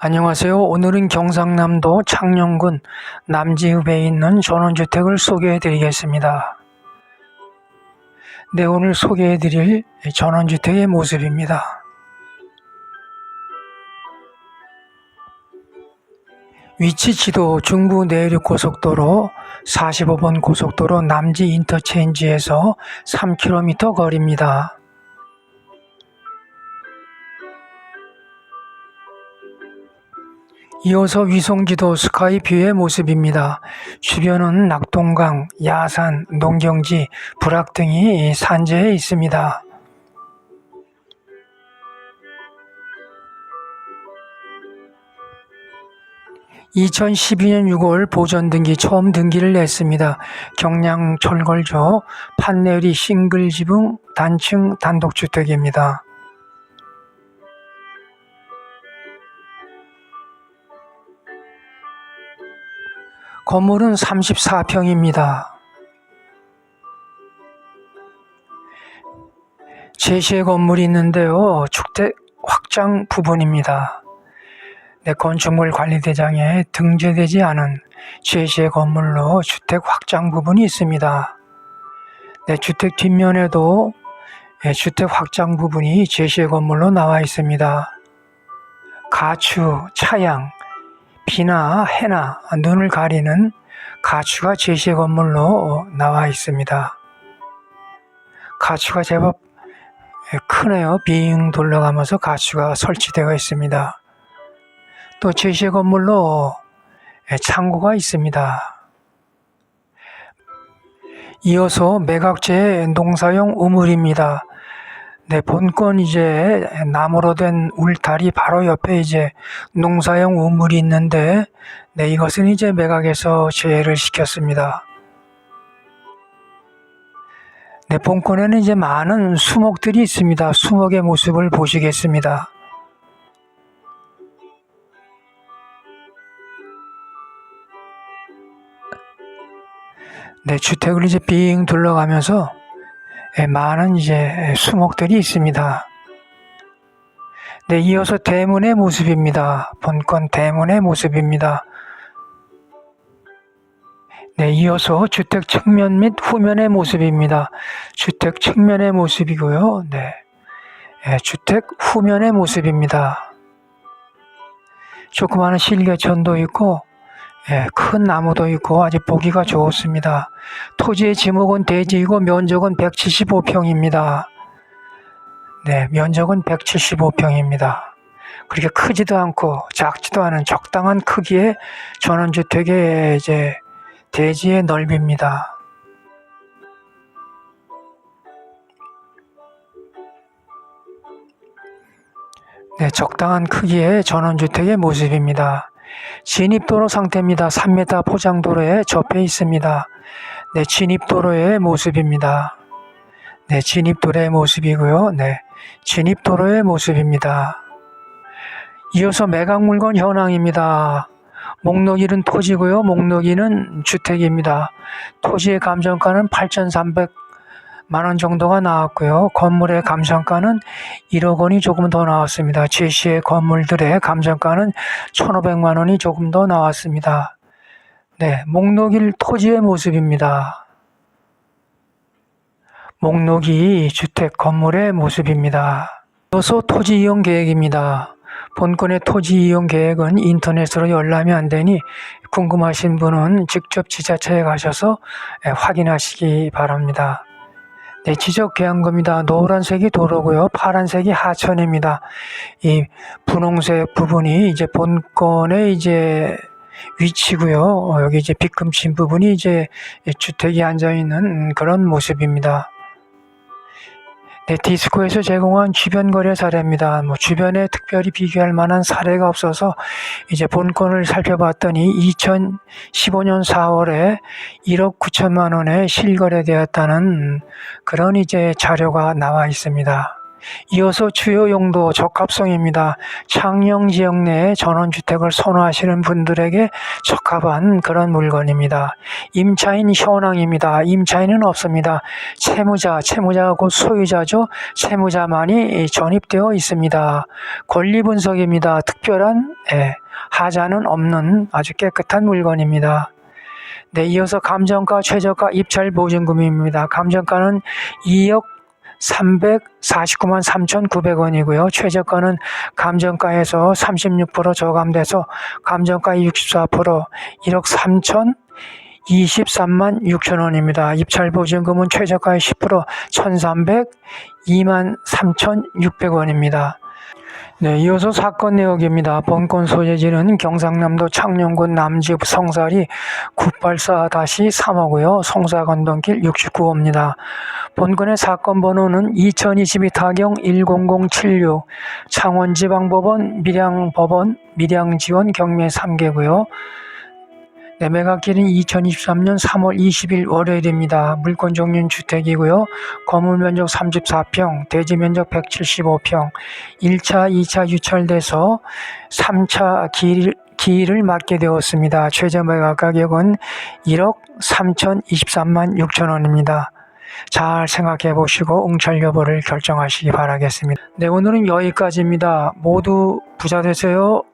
안녕하세요. 오늘은 경상남도 창녕군 남지읍에 있는 전원주택을 소개해 드리겠습니다. 네, 오늘 소개해 드릴 전원주택의 모습입니다. 위치 지도 중부 내륙 고속도로 45번 고속도로 남지 인터체인지에서 3km 거리입니다. 이어서 위성지도 스카이뷰의 모습입니다. 주변은 낙동강, 야산, 농경지, 불악 등이 산재해 있습니다. (2012년 6월) 보전 등기 처음 등기를 냈습니다. 경량 철걸조 판내리 싱글 지붕 단층 단독주택입니다. 건물은 34평입니다. 제시의 건물이 있는데요. 주택 확장 부분입니다. 네, 건축물 관리대장에 등재되지 않은 제시의 건물로 주택 확장 부분이 있습니다. 네, 주택 뒷면에도 네, 주택 확장 부분이 제시의 건물로 나와 있습니다. 가추, 차양, 비나 해나 눈을 가리는 가추가 제시의 건물로 나와 있습니다. 가추가 제법 크네요. 빙 돌아가면서 가추가 설치되어 있습니다. 또 제시의 건물로 창고가 있습니다. 이어서 매각제 농사용 우물입니다. 네, 본건 이제 나무로 된 울타리 바로 옆에 이제 농사용 우물이 있는데, 네, 이것은 이제 매각에서 제외를 시켰습니다. 네, 본건에는 이제 많은 수목들이 있습니다. 수목의 모습을 보시겠습니다. 네, 주택을 이제 빙 둘러가면서 예, 많은 이제 수목들이 있습니다. 네, 이어서 대문의 모습입니다. 본건 대문의 모습입니다. 네, 이어서 주택 측면 및 후면의 모습입니다. 주택 측면의 모습이고요. 네, 예, 주택 후면의 모습입니다. 조그마한 실개천도 있고 예, 큰 나무도 있고 아주 보기가 좋습니다. 토지의 지목은 대지이고 면적은 175평입니다. 네, 면적은 175평입니다. 그렇게 크지도 않고 작지도 않은 적당한 크기의 전원주택의 이제 대지의 넓이입니다. 네, 적당한 크기의 전원주택의 모습입니다. 진입도로 상태입니다. 3m 포장도로에 접해 있습니다. 네, 진입도로의 모습입니다. 네, 진입도로의 모습이고요. 네, 진입도로의 모습입니다. 이어서 매각물건 현황입니다. 목록일은 토지고요. 목록일은 주택입니다. 토지의 감정가는 8,300 만원 정도가 나왔고요. 건물의 감정가는 1억 원이 조금 더 나왔습니다. 제시의 건물들의 감정가는 1,500만 원이 조금 더 나왔습니다. 네, 목록일 토지의 모습입니다. 목록이 주택 건물의 모습입니다. 이어서 토지 이용 계획입니다. 본건의 토지 이용 계획은 인터넷으로 열람이 안 되니 궁금하신 분은 직접 지자체에 가셔서 확인하시기 바랍니다. 네, 지적 계약금입니다. 노란색이 도로고요. 파란색이 하천입니다. 이 분홍색 부분이 이제 본건의 이제 위치고요. 어, 여기 이제 빗금친 부분이 이제 주택이 앉아 있는 그런 모습입니다. 네, 디스코에서 제공한 주변 거래 사례입니다. 뭐 주변에 특별히 비교할 만한 사례가 없어서 이제 본건을 살펴봤더니 2015년 4월에 1억 9천만 원에 실거래되었다는 그런 이제 자료가 나와 있습니다. 이어서 주요 용도 적합성입니다. 창녕 지역 내에 전원주택을 선호하시는 분들에게 적합한 그런 물건입니다. 임차인 현황입니다. 임차인은 없습니다. 채무자, 채무자가 곧 소유자죠. 채무자만이 전입되어 있습니다. 권리 분석입니다. 특별한 예, 하자는 없는 아주 깨끗한 물건입니다. 네, 이어서 감정가, 최저가, 입찰 보증금입니다. 감정가는 2억 349만 3,900원이고요. 최저가는 감정가에서 36% 저감돼서 감정가 64% 1억 3천 23만 6천 원입니다. 입찰 보증금은 최저가의 10% 1,300 2만 3,600원입니다. 네, 이어서 사건 내역입니다. 본건 소재지는 경상남도 창녕군 남집 성사리 984-3호고요. 송사건동길 69호입니다. 본건의 사건 번호는 2022 타경 10076 창원지방법원 밀양법원 밀양지원 경매 3개고요. 네, 매각일은 2023년 3월 20일 월요일입니다. 물건 종류는 주택이고요. 건물 면적 34평, 대지 면적 175평, 1차, 2차 유찰돼서 3차 길, 기일을 맞게 되었습니다. 최저 매각 가격은 1억 3,023만 6천 원입니다. 잘 생각해 보시고 응찰 여부를 결정하시기 바라겠습니다. 네, 오늘은 여기까지입니다. 모두 부자 되세요.